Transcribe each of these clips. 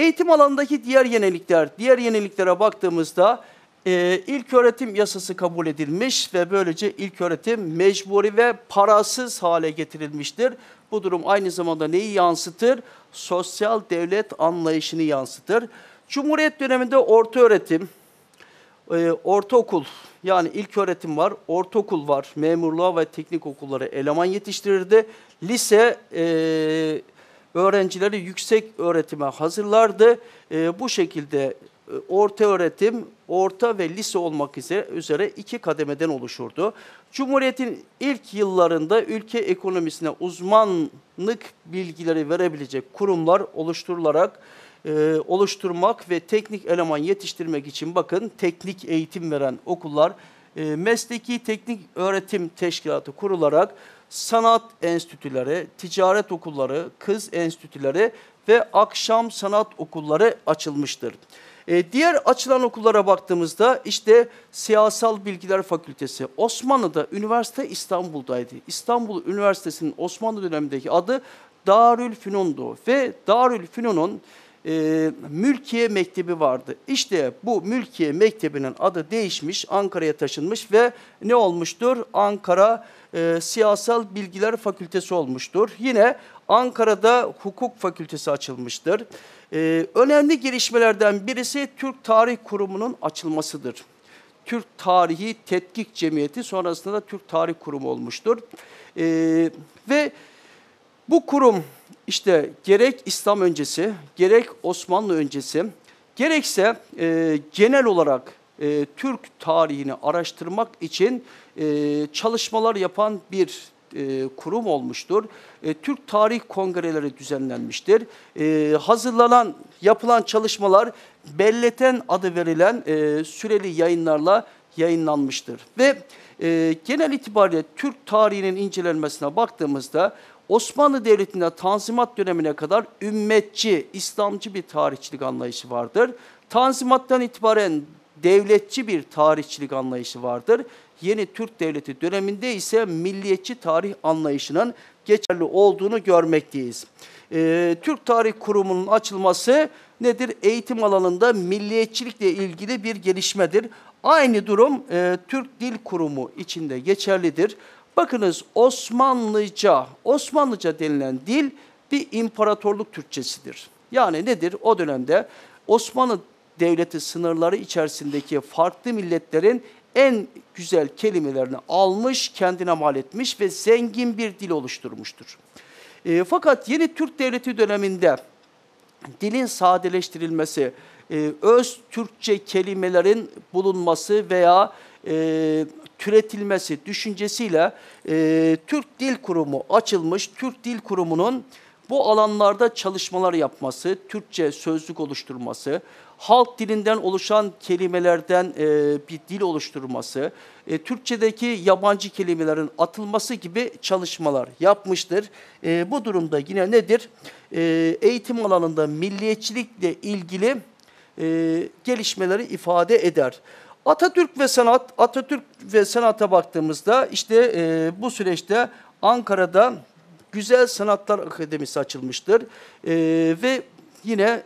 eğitim alanındaki diğer yenilikler, diğer yeniliklere baktığımızda e, ilk öğretim yasası kabul edilmiş ve böylece ilk öğretim mecburi ve parasız hale getirilmiştir. Bu durum aynı zamanda neyi yansıtır? Sosyal devlet anlayışını yansıtır. Cumhuriyet döneminde orta öğretim, e, ortaokul yani ilk öğretim var, ortaokul var, memurluğa ve teknik okulları eleman yetiştirirdi. Lise e, öğrencileri yüksek öğretime hazırlardı. E, bu şekilde e, orta öğretim, orta ve lise olmak üzere iki kademeden oluşurdu. Cumhuriyet'in ilk yıllarında ülke ekonomisine uzmanlık bilgileri verebilecek kurumlar oluşturularak e, oluşturmak ve teknik eleman yetiştirmek için bakın teknik eğitim veren okullar, e, mesleki teknik öğretim teşkilatı kurularak sanat enstitüleri, ticaret okulları, kız enstitüleri ve akşam sanat okulları açılmıştır. E, diğer açılan okullara baktığımızda işte Siyasal Bilgiler Fakültesi Osmanlı'da üniversite İstanbul'daydı. İstanbul Üniversitesi'nin Osmanlı dönemindeki adı Darül Fünun'du ve Darül Fünun'un e, Mülkiye Mektebi vardı. İşte bu Mülkiye Mektebi'nin adı değişmiş, Ankara'ya taşınmış ve ne olmuştur? Ankara e, Siyasal Bilgiler Fakültesi olmuştur. Yine Ankara'da Hukuk Fakültesi açılmıştır. E, önemli gelişmelerden birisi Türk Tarih Kurumu'nun açılmasıdır. Türk Tarihi Tetkik Cemiyeti sonrasında da Türk Tarih Kurumu olmuştur. E, ve bu kurum işte gerek İslam öncesi, gerek Osmanlı öncesi, gerekse e, genel olarak e, Türk tarihini araştırmak için e, çalışmalar yapan bir e, kurum olmuştur. E, Türk Tarih Kongreleri düzenlenmiştir. E, hazırlanan, yapılan çalışmalar Belleten adı verilen e, süreli yayınlarla yayınlanmıştır. Ve e, genel itibariyle Türk tarihinin incelenmesine baktığımızda Osmanlı Devleti'nde Tanzimat dönemine kadar ümmetçi, İslamcı bir tarihçilik anlayışı vardır. Tanzimattan itibaren devletçi bir tarihçilik anlayışı vardır. Yeni Türk Devleti döneminde ise milliyetçi tarih anlayışının geçerli olduğunu görmekteyiz. Ee, Türk Tarih Kurumu'nun açılması nedir? Eğitim alanında milliyetçilikle ilgili bir gelişmedir. Aynı durum e, Türk Dil Kurumu içinde geçerlidir. Bakınız Osmanlıca, Osmanlıca denilen dil bir imparatorluk Türkçesidir. Yani nedir? O dönemde Osmanlı Devleti sınırları içerisindeki farklı milletlerin en güzel kelimelerini almış, kendine mal etmiş ve zengin bir dil oluşturmuştur. E, fakat yeni Türk Devleti döneminde dilin sadeleştirilmesi, e, öz Türkçe kelimelerin bulunması veya e, türetilmesi düşüncesiyle e, Türk Dil Kurumu açılmış. Türk Dil Kurumu'nun bu alanlarda çalışmalar yapması, Türkçe sözlük oluşturması, halk dilinden oluşan kelimelerden e, bir dil oluşturması, e, Türkçedeki yabancı kelimelerin atılması gibi çalışmalar yapmıştır. E, bu durumda yine nedir? E, eğitim alanında milliyetçilikle ilgili e, gelişmeleri ifade eder. Atatürk ve sanat, Atatürk ve sanata baktığımızda işte e, bu süreçte Ankara'da Güzel Sanatlar Akademisi açılmıştır. E, ve yine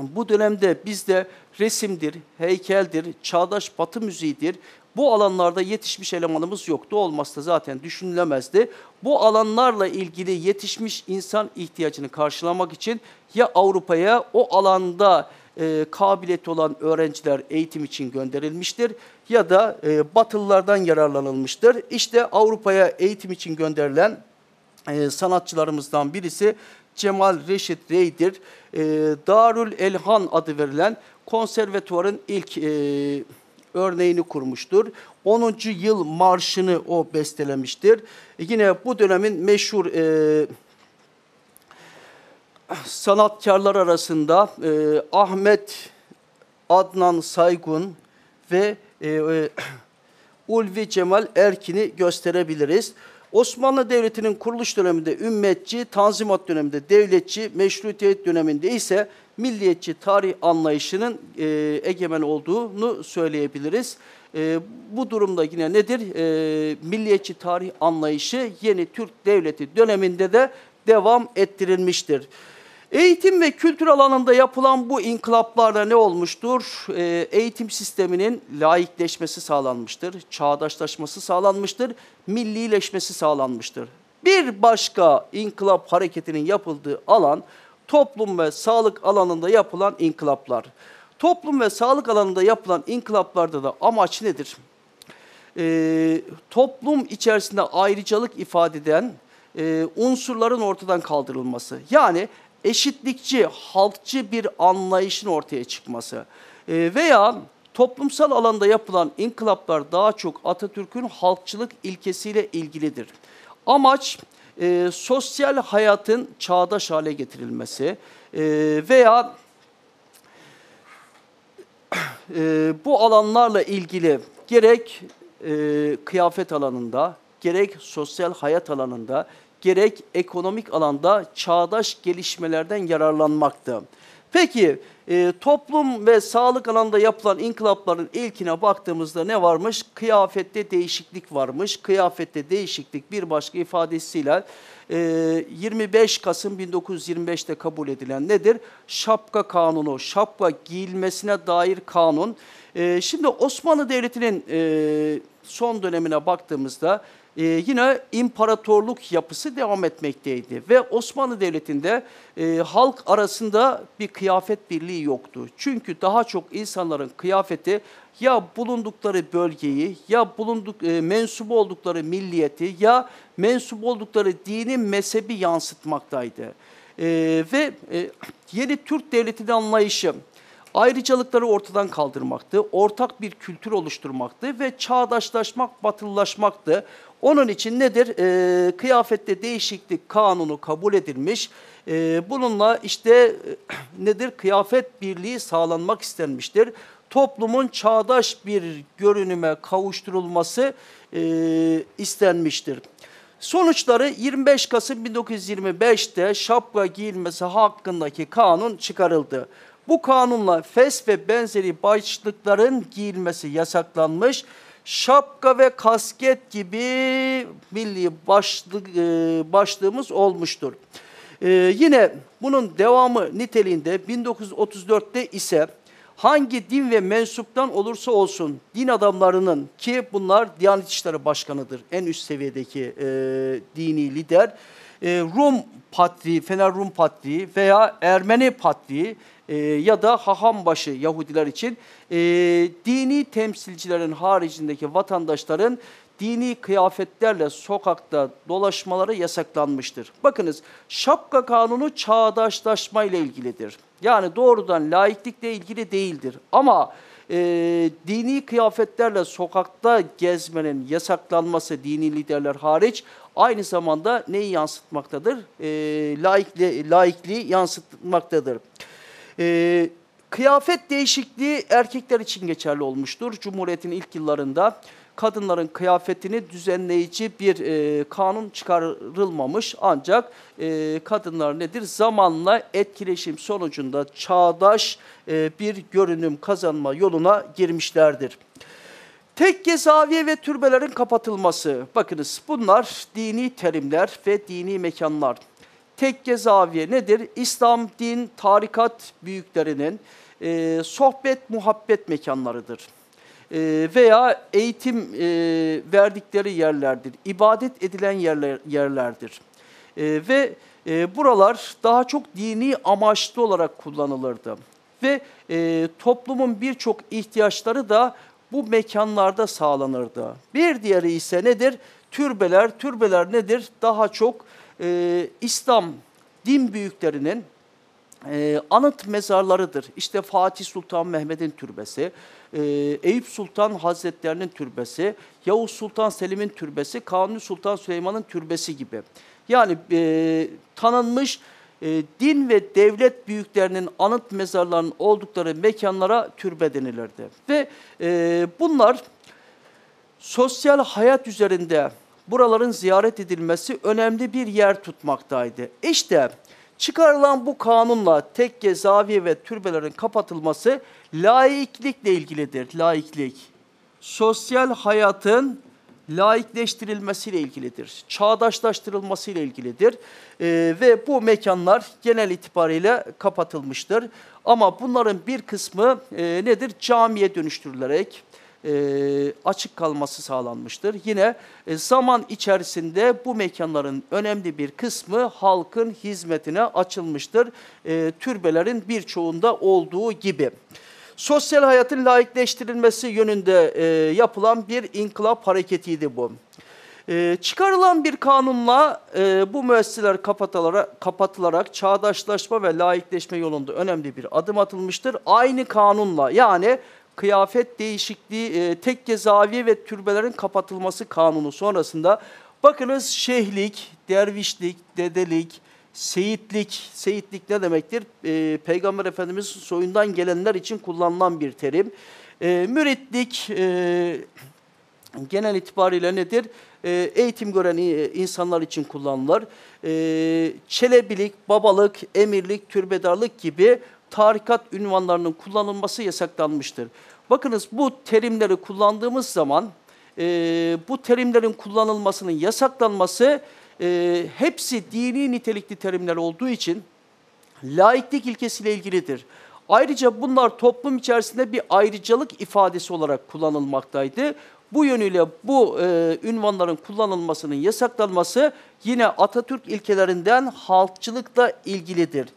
bu dönemde bizde resimdir, heykeldir, çağdaş batı müziğidir. Bu alanlarda yetişmiş elemanımız yoktu. Olmazsa zaten düşünülemezdi. Bu alanlarla ilgili yetişmiş insan ihtiyacını karşılamak için ya Avrupa'ya o alanda e, kabiliyeti olan öğrenciler eğitim için gönderilmiştir ya da e, Batılılardan yararlanılmıştır. İşte Avrupa'ya eğitim için gönderilen e, sanatçılarımızdan birisi Cemal Reşit Rey'dir. E, Darül Elhan adı verilen konservatuvarın ilk e, örneğini kurmuştur. 10. yıl marşını o bestelemiştir. E, yine bu dönemin meşhur e, sanatkarlar arasında e, Ahmet Adnan Saygun ve e, e, Ulvi Cemal Erkin'i gösterebiliriz. Osmanlı Devleti'nin kuruluş döneminde ümmetçi, tanzimat döneminde devletçi, meşrutiyet döneminde ise milliyetçi tarih anlayışının e, egemen olduğunu söyleyebiliriz. E, bu durumda yine nedir? E, milliyetçi tarih anlayışı yeni Türk Devleti döneminde de devam ettirilmiştir. Eğitim ve kültür alanında yapılan bu inkılaplarda ne olmuştur? Ee, eğitim sisteminin laikleşmesi sağlanmıştır, çağdaşlaşması sağlanmıştır, millileşmesi sağlanmıştır. Bir başka inkılap hareketinin yapıldığı alan toplum ve sağlık alanında yapılan inkılaplar. Toplum ve sağlık alanında yapılan inkılaplarda da amaç nedir? Ee, toplum içerisinde ayrıcalık ifade eden e, unsurların ortadan kaldırılması. Yani eşitlikçi, halkçı bir anlayışın ortaya çıkması E, veya toplumsal alanda yapılan inkılaplar daha çok Atatürk'ün halkçılık ilkesiyle ilgilidir. Amaç e, sosyal hayatın çağdaş hale getirilmesi e, veya e, bu alanlarla ilgili gerek e, kıyafet alanında, gerek sosyal hayat alanında, gerek ekonomik alanda çağdaş gelişmelerden yararlanmaktı. Peki e, toplum ve sağlık alanında yapılan inkılapların ilkine baktığımızda ne varmış? Kıyafette değişiklik varmış. Kıyafette değişiklik bir başka ifadesiyle e, 25 Kasım 1925'te kabul edilen nedir? Şapka kanunu, şapka giyilmesine dair kanun. E, şimdi Osmanlı Devleti'nin e, son dönemine baktığımızda e, yine imparatorluk yapısı devam etmekteydi. Ve Osmanlı Devleti'nde e, halk arasında bir kıyafet birliği yoktu. Çünkü daha çok insanların kıyafeti ya bulundukları bölgeyi ya bulunduk e, mensup oldukları milliyeti ya mensup oldukları dini mezhebi yansıtmaktaydı. E, ve e, yeni Türk devletinin anlayışı ayrıcalıkları ortadan kaldırmaktı, ortak bir kültür oluşturmaktı ve çağdaşlaşmak, batılılaşmaktı. Onun için nedir? E, kıyafette değişiklik kanunu kabul edilmiş. E, bununla işte e, nedir? Kıyafet birliği sağlanmak istenmiştir. Toplumun çağdaş bir görünüme kavuşturulması e, istenmiştir. Sonuçları 25 Kasım 1925'te şapka giyilmesi hakkındaki kanun çıkarıldı. Bu kanunla fes ve benzeri başlıkların giyilmesi yasaklanmış. Şapka ve kasket gibi milli başlık, e, başlığımız olmuştur. Ee, yine bunun devamı niteliğinde 1934'te ise hangi din ve mensuptan olursa olsun din adamlarının ki bunlar Diyanet İşleri Başkanı'dır en üst seviyedeki e, dini lider e, Rum Patriği, Fener Rum Patriği veya Ermeni Patriği e, ya da Hahambaşı Yahudiler için e, dini temsilcilerin haricindeki vatandaşların dini kıyafetlerle sokakta dolaşmaları yasaklanmıştır. Bakınız şapka kanunu çağdaşlaşma ile ilgilidir. Yani doğrudan laiklikle ilgili değildir. Ama e, dini kıyafetlerle sokakta gezmenin yasaklanması dini liderler hariç aynı zamanda neyi yansıtmaktadır? E, laikli, laikliği yansıtmaktadır. E, kıyafet değişikliği erkekler için geçerli olmuştur. Cumhuriyet'in ilk yıllarında kadınların kıyafetini düzenleyici bir e, kanun çıkarılmamış. Ancak e, kadınlar nedir? Zamanla etkileşim sonucunda çağdaş e, bir görünüm kazanma yoluna girmişlerdir. Tekke, zaviye ve türbelerin kapatılması. Bakınız bunlar dini terimler ve dini mekanlar. Tekke, zaviye nedir? İslam, din, tarikat büyüklerinin e, sohbet, muhabbet mekanlarıdır. E, veya eğitim e, verdikleri yerlerdir. İbadet edilen yerler, yerlerdir. E, ve e, buralar daha çok dini amaçlı olarak kullanılırdı. Ve e, toplumun birçok ihtiyaçları da bu mekanlarda sağlanırdı. Bir diğeri ise nedir? Türbeler. Türbeler nedir? Daha çok e, İslam din büyüklerinin e, anıt mezarlarıdır. İşte Fatih Sultan Mehmet'in türbesi, e, Eyüp Sultan Hazretlerinin türbesi, Yavuz Sultan Selim'in türbesi, Kanuni Sultan Süleyman'ın türbesi gibi. Yani e, tanınmış e, din ve devlet büyüklerinin anıt mezarlarının oldukları mekanlara türbe denilirdi. Ve e, bunlar sosyal hayat üzerinde buraların ziyaret edilmesi önemli bir yer tutmaktaydı. İşte çıkarılan bu kanunla tekke, zaviye ve türbelerin kapatılması laiklikle ilgilidir. Laiklik. Sosyal hayatın laikleştirilmesiyle ilgilidir. Çağdaşlaştırılmasıyla ilgilidir. Ee, ve bu mekanlar genel itibariyle kapatılmıştır. Ama bunların bir kısmı e, nedir? Camiye dönüştürülerek e, açık kalması sağlanmıştır. Yine e, zaman içerisinde bu mekanların önemli bir kısmı halkın hizmetine açılmıştır. E, türbelerin birçoğunda olduğu gibi sosyal hayatın laikleştirilmesi yönünde e, yapılan bir inkılap hareketiydi bu. E, çıkarılan bir kanunla e, bu müesseseler kapatılarak, kapatılarak çağdaşlaşma ve laikleşme yolunda önemli bir adım atılmıştır. Aynı kanunla yani kıyafet değişikliği, e, tekke zaviye ve türbelerin kapatılması kanunu sonrasında bakınız şehlik, dervişlik, dedelik, Seyitlik, seyitlik ne demektir? E, Peygamber Efendimiz soyundan gelenler için kullanılan bir terim. E, müritlik e, genel itibariyle nedir? E, eğitim gören insanlar için kullanılır. E, çelebilik, babalık, emirlik, türbedarlık gibi tarikat ünvanlarının kullanılması yasaklanmıştır. Bakınız bu terimleri kullandığımız zaman e, bu terimlerin kullanılmasının yasaklanması e, hepsi dini nitelikli terimler olduğu için laiklik ilkesiyle ilgilidir. Ayrıca bunlar toplum içerisinde bir ayrıcalık ifadesi olarak kullanılmaktaydı. Bu yönüyle bu e, ünvanların kullanılmasının yasaklanması yine Atatürk ilkelerinden halkçılıkla ilgilidir.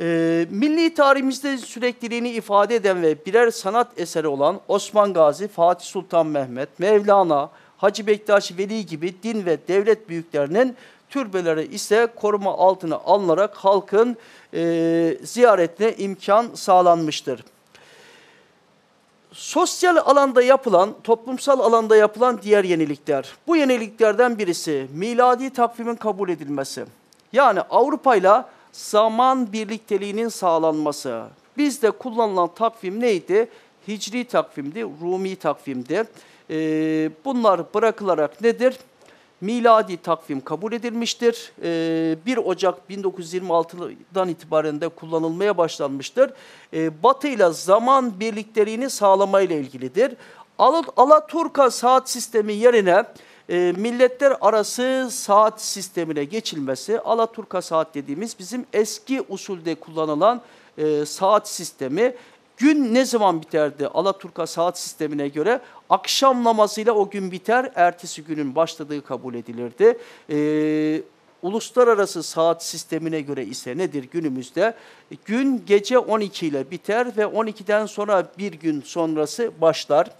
E, milli tarihimizde sürekliliğini ifade eden ve birer sanat eseri olan Osman Gazi, Fatih Sultan Mehmet, Mevlana, Hacı Bektaş Veli gibi din ve devlet büyüklerinin türbeleri ise koruma altına alınarak halkın e, ziyaretine imkan sağlanmıştır. Sosyal alanda yapılan, toplumsal alanda yapılan diğer yenilikler. Bu yeniliklerden birisi miladi takvimin kabul edilmesi. Yani Avrupa ile zaman birlikteliğinin sağlanması. Bizde kullanılan takvim neydi? Hicri takvimdi, Rumi takvimdi. Ee, bunlar bırakılarak nedir? Miladi takvim kabul edilmiştir. Ee, 1 Ocak 1926'dan itibaren de kullanılmaya başlanmıştır. Ee, Batı ile zaman birlikteliğini sağlamayla ilgilidir. Al Alaturka saat sistemi yerine e, milletler arası saat sistemine geçilmesi, Alaturka saat dediğimiz bizim eski usulde kullanılan e, saat sistemi Gün ne zaman biterdi? Alaturka saat sistemine göre akşam namazıyla o gün biter, ertesi günün başladığı kabul edilirdi. Ee, uluslararası saat sistemine göre ise nedir günümüzde? Gün gece 12 ile biter ve 12'den sonra bir gün sonrası başlar.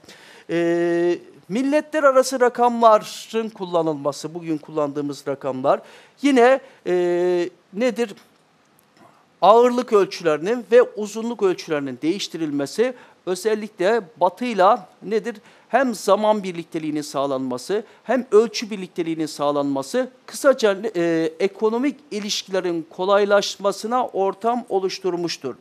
Ee, milletler arası rakamların kullanılması, bugün kullandığımız rakamlar yine e, nedir? ağırlık ölçülerinin ve uzunluk ölçülerinin değiştirilmesi özellikle batıyla nedir? Hem zaman birlikteliğinin sağlanması hem ölçü birlikteliğinin sağlanması kısaca e, ekonomik ilişkilerin kolaylaşmasına ortam oluşturmuştur.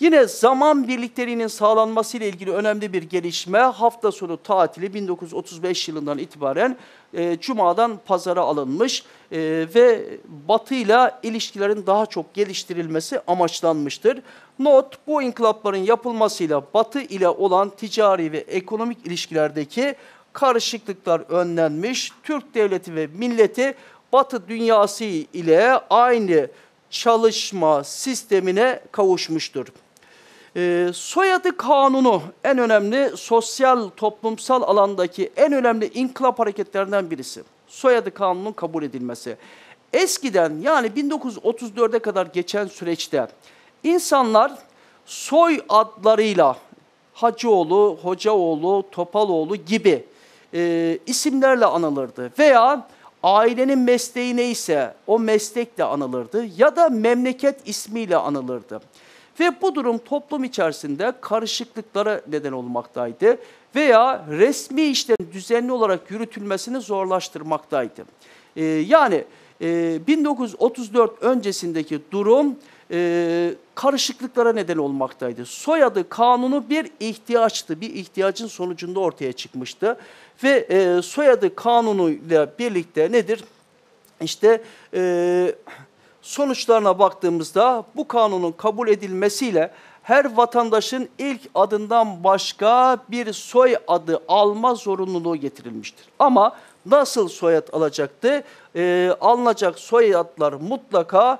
Yine zaman birlikteliğinin sağlanması ile ilgili önemli bir gelişme hafta sonu tatili 1935 yılından itibaren e, Cuma'dan pazara alınmış e, ve Batı ile ilişkilerin daha çok geliştirilmesi amaçlanmıştır. Not bu inkılapların yapılmasıyla Batı ile olan ticari ve ekonomik ilişkilerdeki karışıklıklar önlenmiş. Türk devleti ve milleti Batı dünyası ile aynı çalışma sistemine kavuşmuştur. E, soyadı kanunu en önemli sosyal toplumsal alandaki en önemli inkılap hareketlerinden birisi. Soyadı kanunun kabul edilmesi. Eskiden yani 1934'e kadar geçen süreçte insanlar soy adlarıyla Hacıoğlu, Hocaoğlu, Topaloğlu gibi e, isimlerle anılırdı. Veya ailenin mesleği neyse o meslekle anılırdı ya da memleket ismiyle anılırdı. Ve bu durum toplum içerisinde karışıklıklara neden olmaktaydı veya resmi işlerin düzenli olarak yürütülmesini zorlaştırmaktaydı. Ee, yani e, 1934 öncesindeki durum e, karışıklıklara neden olmaktaydı. Soyadı kanunu bir ihtiyaçtı, bir ihtiyacın sonucunda ortaya çıkmıştı. Ve e, soyadı kanunuyla birlikte nedir? İşte... E, sonuçlarına baktığımızda bu kanunun kabul edilmesiyle her vatandaşın ilk adından başka bir soy adı alma zorunluluğu getirilmiştir. Ama nasıl soyad alacaktı? E, alınacak soyadlar mutlaka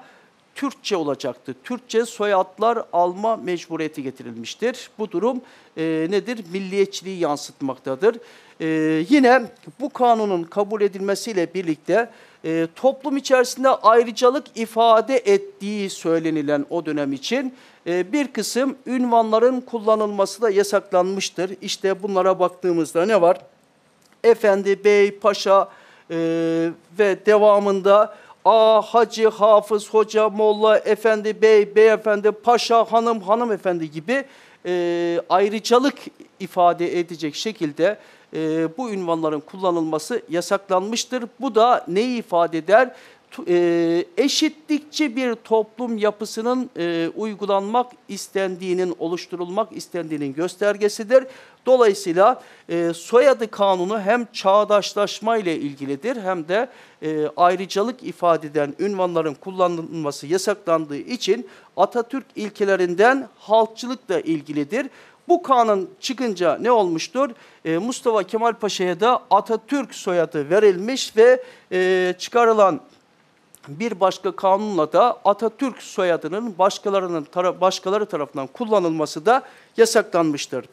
Türkçe olacaktı. Türkçe soyadlar alma mecburiyeti getirilmiştir. Bu durum e, nedir? Milliyetçiliği yansıtmaktadır. E, yine bu kanunun kabul edilmesiyle birlikte e, toplum içerisinde ayrıcalık ifade ettiği söylenilen o dönem için e, bir kısım ünvanların kullanılması da yasaklanmıştır. İşte bunlara baktığımızda ne var? Efendi, bey, paşa e, ve devamında A, hacı, hafız, hoca, molla, efendi, bey, beyefendi, paşa, hanım, hanımefendi gibi e, ayrıcalık ifade edecek şekilde e, bu ünvanların kullanılması yasaklanmıştır. Bu da neyi ifade eder? E, eşitlikçi bir toplum yapısının e, uygulanmak istendiğinin, oluşturulmak istendiğinin göstergesidir. Dolayısıyla e, soyadı kanunu hem çağdaşlaşma ile ilgilidir hem de e, ayrıcalık ifade eden ünvanların kullanılması yasaklandığı için Atatürk ilkelerinden halkçılıkla ilgilidir. Bu kanun çıkınca ne olmuştur? E, Mustafa Kemal Paşa'ya da Atatürk soyadı verilmiş ve e, çıkarılan bir başka kanunla da Atatürk soyadının başkalarının başkaları tarafından kullanılması da yasaklanmıştır.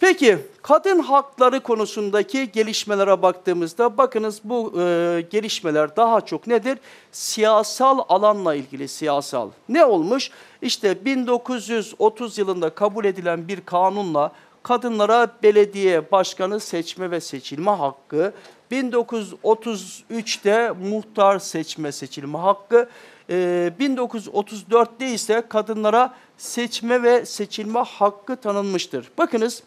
Peki kadın hakları konusundaki gelişmelere baktığımızda bakınız bu e, gelişmeler daha çok nedir? Siyasal alanla ilgili siyasal. Ne olmuş? İşte 1930 yılında kabul edilen bir kanunla kadınlara belediye başkanı seçme ve seçilme hakkı, 1933'te muhtar seçme seçilme hakkı, 1934'te e, ise kadınlara seçme ve seçilme hakkı tanınmıştır. Bakınız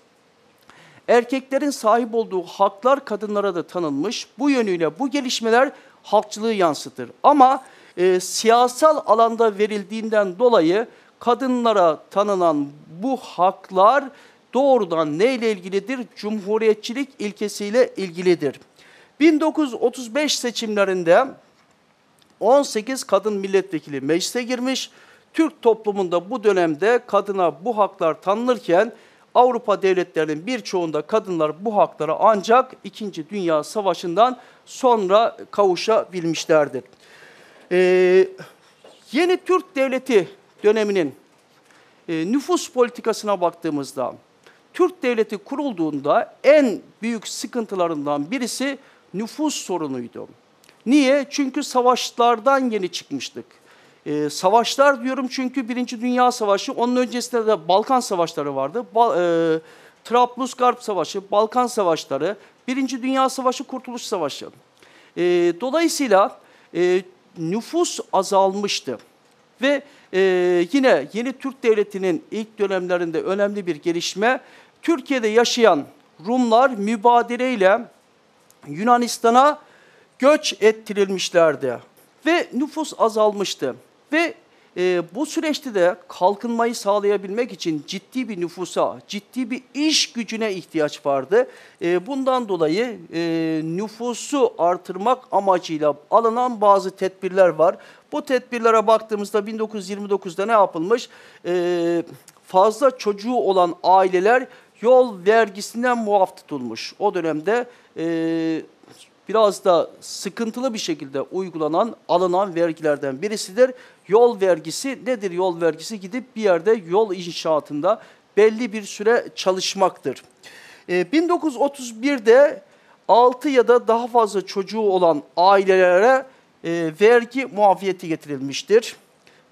erkeklerin sahip olduğu haklar kadınlara da tanınmış. Bu yönüyle bu gelişmeler halkçılığı yansıtır. Ama e, siyasal alanda verildiğinden dolayı kadınlara tanınan bu haklar doğrudan neyle ilgilidir? Cumhuriyetçilik ilkesiyle ilgilidir. 1935 seçimlerinde 18 kadın milletvekili meclise girmiş. Türk toplumunda bu dönemde kadına bu haklar tanınırken Avrupa devletlerinin birçoğunda kadınlar bu haklara ancak 2. Dünya Savaşı'ndan sonra kavuşabilmişlerdir. Ee, yeni Türk Devleti döneminin e, nüfus politikasına baktığımızda Türk Devleti kurulduğunda en büyük sıkıntılarından birisi nüfus sorunuydu. Niye? Çünkü savaşlardan yeni çıkmıştık. E, savaşlar diyorum çünkü Birinci Dünya Savaşı, onun öncesinde de Balkan Savaşları vardı. Ba, e, Trablusgarp Savaşı, Balkan Savaşları, Birinci Dünya Savaşı, Kurtuluş Savaşı. E, dolayısıyla e, nüfus azalmıştı. Ve e, yine yeni Türk Devleti'nin ilk dönemlerinde önemli bir gelişme, Türkiye'de yaşayan Rumlar mübadeleyle Yunanistan'a göç ettirilmişlerdi ve nüfus azalmıştı. Ve e, bu süreçte de kalkınmayı sağlayabilmek için ciddi bir nüfusa, ciddi bir iş gücüne ihtiyaç vardı. E, bundan dolayı e, nüfusu artırmak amacıyla alınan bazı tedbirler var. Bu tedbirlere baktığımızda 1929'da ne yapılmış? E, fazla çocuğu olan aileler yol vergisinden muaf tutulmuş. O dönemde e, biraz da sıkıntılı bir şekilde uygulanan, alınan vergilerden birisidir. Yol vergisi nedir yol vergisi? Gidip bir yerde yol inşaatında belli bir süre çalışmaktır. E, 1931'de 6 ya da daha fazla çocuğu olan ailelere e, vergi muafiyeti getirilmiştir.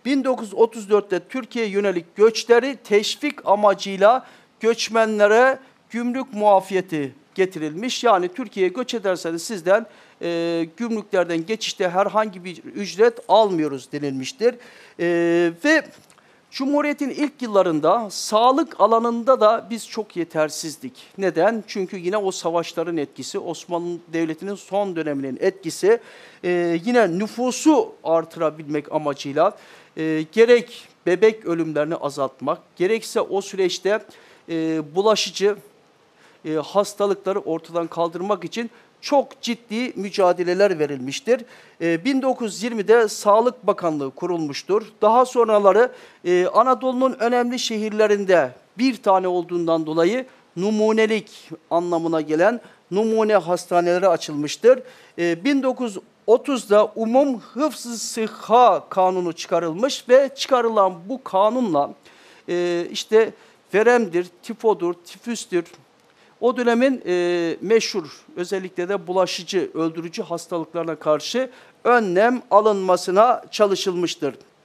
1934'te Türkiye yönelik göçleri teşvik amacıyla göçmenlere gümrük muafiyeti getirilmiş. Yani Türkiye'ye göç ederseniz sizden e, gümrüklerden geçişte herhangi bir ücret almıyoruz denilmiştir. E, ve Cumhuriyet'in ilk yıllarında sağlık alanında da biz çok yetersizdik. Neden? Çünkü yine o savaşların etkisi, Osmanlı Devleti'nin son döneminin etkisi, e, yine nüfusu artırabilmek amacıyla e, gerek bebek ölümlerini azaltmak, gerekse o süreçte e, bulaşıcı e, hastalıkları ortadan kaldırmak için çok ciddi mücadeleler verilmiştir. E, 1920'de Sağlık Bakanlığı kurulmuştur. Daha sonraları e, Anadolu'nun önemli şehirlerinde bir tane olduğundan dolayı numunelik anlamına gelen numune hastaneleri açılmıştır. E, 1930'da Umum Hıfzı Sıhha Kanunu çıkarılmış ve çıkarılan bu kanunla e, işte veremdir, tifodur, tifüstür, o dönemin e, meşhur özellikle de bulaşıcı, öldürücü hastalıklarına karşı önlem alınmasına çalışılmıştır.